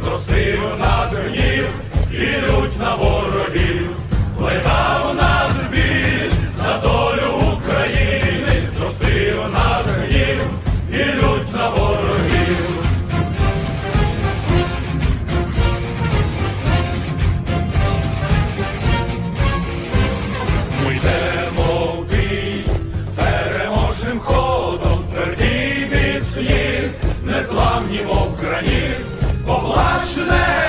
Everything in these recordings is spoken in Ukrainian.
зростив нас гнів ідуть на ворогів, летав нас біль за долю України, зростив нас гнів ідуть на ворогів. Ми йдемо в бій переможним ходом, тверді від слів, незламні мов граніт, Бо National.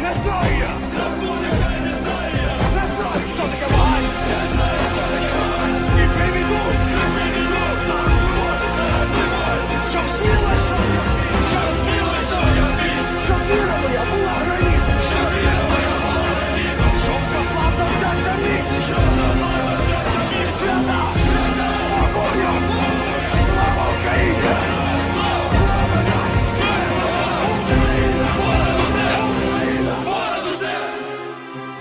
Let's go!